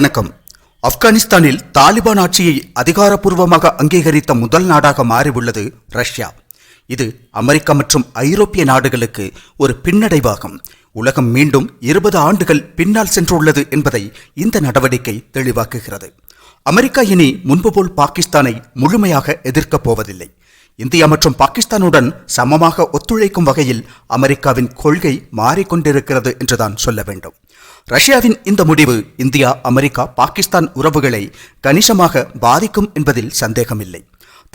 வணக்கம். ஆப்கானிஸ்தானில் தாலிபான் ஆட்சியை அதிகாரப்பூர்வமாக அங்கீகரித்த முதல் நாடாக மாறியுள்ளது ரஷ்யா. இது அமெரிக்கா மற்றும் ஐரோப்பிய நாடுகளுக்கு ஒரு பின்னடைவாகும். உலகம் மீண்டும் இருபது ஆண்டுகள் பின்னால் சென்றுள்ளது என்பதை இந்த நடவடிக்கை தெளிவாக்குகிறது. அமெரிக்கா இனி முன்பு போல் பாகிஸ்தானை முழுமையாக எதிர்க்கப் போவதில்லை. இந்தியா மற்றும் பாகிஸ்தானுடன் சமமாக ஒத்துழைக்கும் வகையில் அமெரிக்காவின் கொள்கை மாறிக்கொண்டிருக்கிறது என்றுதான் சொல்ல வேண்டும். ரஷ்யாவின் இந்த முடிவு இந்தியா அமெரிக்கா பாகிஸ்தான் உறவுகளை கணிசமாக பாதிக்கும் என்பதில் சந்தேகமில்லை.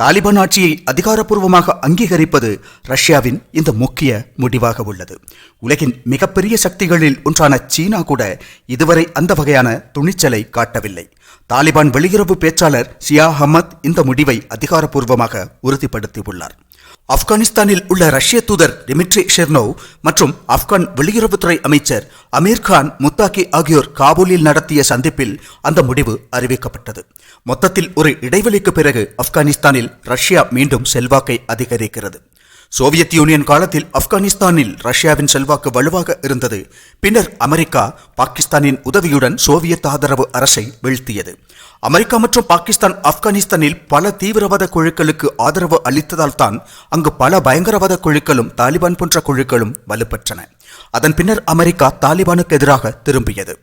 தாலிபான் ஆட்சியை அதிகாரப்பூர்வமாக அங்கீகரிப்பது ரஷ்யாவின் இந்த முக்கிய முடிவாக உள்ளது. உலகின் மிகப்பெரிய சக்திகளில் ஒன்றான சீனா கூட இதுவரை அந்த வகையான துணிச்சலை காட்டவில்லை. தாலிபான் வெளியுறவு பேச்சாளர் ஷியா அஹமத் இந்த முடிவை அதிகாரப்பூர்வமாக உறுதிப்படுத்தியுள்ளார். ஆப்கானிஸ்தானில் உள்ள ரஷ்ய தூதர் டிமிட்ரி ஷெர்னோவ் மற்றும் ஆப்கான் வெளியுறவுத்துறை அமைச்சர் அமீர் கான் முத்தாக்கி ஆகியோர் காபூலில் நடத்திய சந்திப்பில் அந்த முடிவு அறிவிக்கப்பட்டது. மொத்தத்தில் ஒரு இடைவெளிக்கு பிறகு ஆப்கானிஸ்தானில் ஆப்கானிஸ்தானில் ரஷ்யா மீண்டும் செல்வாக்கை அதிகரிக்கிறது. சோவியத் யூனியன் காலத்தில் ஆப்கானிஸ்தானில் ரஷ்யாவின் செல்வாக்கு வலுவாக இருந்தது. பின்னர் அமெரிக்கா பாகிஸ்தானின் உதவியுடன் சோவியத் ஆதரவு அரசை வீழ்த்தியது. அமெரிக்கா மற்றும் பாகிஸ்தான் ஆப்கானிஸ்தானில் பல தீவிரவாத குழுக்களுக்கு ஆதரவு அளித்ததால் தான் அங்கு பல பயங்கரவாத குழுக்களும் தாலிபான் போன்ற குழுக்களும் வலுப்பெற்றன. அதன் பின்னர் அமெரிக்கா தாலிபானுக்கு எதிராக திரும்பியது.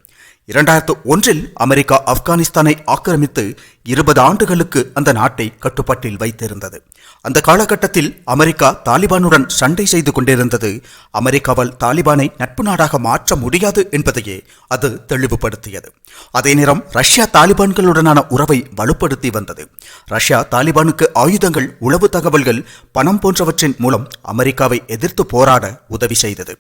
இரண்டாயிரத்து ஒன்றில் அமெரிக்கா ஆப்கானிஸ்தானை ஆக்கிரமித்து இருபது ஆண்டுகளுக்கு அந்த நாட்டை கட்டுப்பாட்டில் வைத்திருந்தது. அந்த காலகட்டத்தில் அமெரிக்கா தாலிபானுடன் சண்டை செய்து கொண்டிருந்தது. அமெரிக்காவால் தாலிபானை நட்பு நாடாக மாற்ற முடியாது என்பதையே அது தெளிவுபடுத்தியது. அதே நேரம் ரஷ்யா தாலிபான்களுடனான உறவை வலுப்படுத்தி வந்தது. ரஷ்யா தாலிபானுக்கு ஆயுதங்கள் உளவு தகவல்கள் பணம் போன்றவற்றின் மூலம் அமெரிக்காவை எதிர்த்து போராட உதவி செய்தது.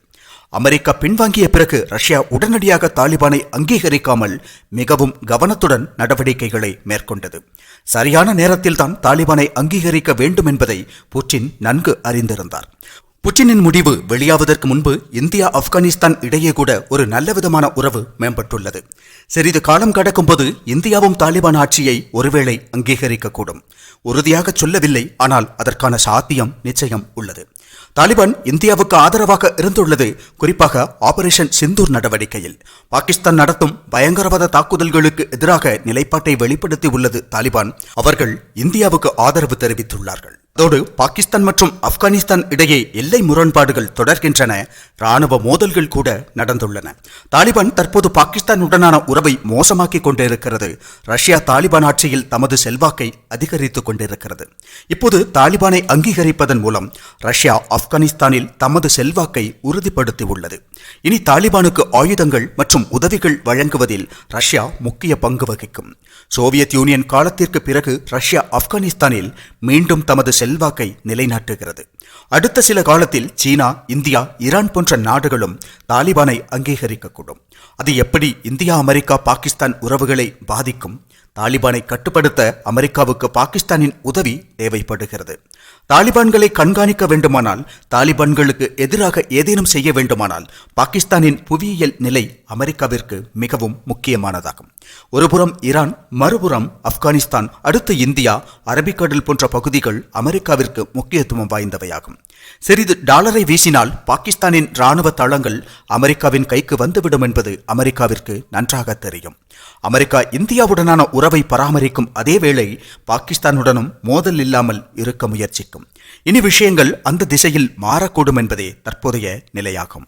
அமெரிக்கா பின்வாங்கிய பிறகு ரஷ்யா உடனடியாக தாலிபானை அங்கீகரிக்காமல் மிகவும் கவனத்துடன் நடவடிக்கைகளை மேற்கொண்டது. சரியான நேரத்தில்தான் தாலிபானை அங்கீகரிக்க வேண்டும் என்பதை புட்டின் நன்கு அறிந்திருந்தார். புட்டினின் முடிவு வெளியாவதற்கு முன்பு இந்தியா ஆப்கானிஸ்தான் இடையே கூட ஒரு நல்ல விதமான உறவு மேம்பட்டுள்ளது. சிறிது காலம் கடக்கும்போது இந்தியாவும் தாலிபான் ஆட்சியை ஒருவேளை அங்கீகரிக்கக்கூடும். உறுதியாக சொல்லவில்லை ஆனால் அதற்கான சாத்தியம் நிச்சயம் உள்ளது. தாலிபான் இந்தியாவுக்கு ஆதரவாக இருந்துள்ளது. குறிப்பாக ஆபரேஷன் சிந்தூர் நடவடிக்கையில். பாகிஸ்தான் நடத்தும் பயங்கரவாத தாக்குதல்களுக்கு எதிராக நிலைப்பாட்டை வெளிப்படுத்தி உள்ளது தாலிபான். அவர்கள் இந்தியாவுக்கு ஆதரவு தெரிவித்துள்ளார்கள். அதோடு பாகிஸ்தான் மற்றும் ஆப்கானிஸ்தான் இடையே எல்லை முரண்பாடுகள் தொடர்கின்றன. ராணுவ மோதல்கள் கூட நடந்துள்ளன. தாலிபான் தற்போது பாகிஸ்தானுடனான உறவை மோசமாக்கிக் கொண்டிருக்கிறது. ரஷ்யா தாலிபான் ஆட்சியில் தமது செல்வாக்கை அதிகரித்துக் கொண்டிருக்கிறது. இப்போது தாலிபானை அங்கீகரிப்பதன் மூலம் ரஷ்யா ஆப்கானிஸ்தானில் தமது செல்வாக்கை உறுதிப்படுத்தியுள்ளது. இனி தாலிபானுக்கு ஆயுதங்கள் மற்றும் உதவிகள் வழங்குவதில் ரஷ்யா முக்கிய பங்கு வகிக்கும். சோவியத் யூனியன் காலத்திற்கு பிறகு ரஷ்யா ஆப்கானிஸ்தானில் மீண்டும் தமது செல்வாக்கை நிலைநாட்டுகிறது. அடுத்த சில காலத்தில் சீனா இந்தியா ஈரான் போன்ற நாடுகளும் தாலிபானை அங்கீகரிக்கக்கூடும். அது எப்படி இந்தியா அமெரிக்கா பாகிஸ்தான் உறவுகளை பாதிக்கும்? தாலிபானை கட்டுப்படுத்த அமெரிக்காவுக்கு பாகிஸ்தானின் உதவி தேவைப்படுகிறது. தாலிபான்களை கண்காணிக்க வேண்டுமானால் தாலிபான்களுக்கு எதிராக ஏதேனும் செய்ய வேண்டுமானால் பாகிஸ்தானின் புவியியல் நிலை அமெரிக்காவிற்கு மிகவும் முக்கியமானதாகும். ஒருபுறம் ஈரான் மறுபுறம் ஆப்கானிஸ்தான் அடுத்து இந்தியா அரபிக்கடல் போன்ற பகுதிகள் அமெரிக்காவிற்கு முக்கியத்துவம் வாய்ந்தவையாகும். சிறிது டாலரை வீசினால் பாகிஸ்தானின் ராணுவ தளங்கள் அமெரிக்காவின் கைக்கு வந்துவிடும் என்பது அமெரிக்காவிற்கு நன்றாக தெரியும். அமெரிக்கா இந்தியாவுடனான உறவை பராமரிக்கும் அதே வேளை பாகிஸ்தானுடனும் மோதல் இல்லாமல் இருக்க முயற்சிக்கும். இனி விஷயங்கள் அந்த திசையில் மாறக்கூடும் என்பதே தற்போதைய நிலையாகும்.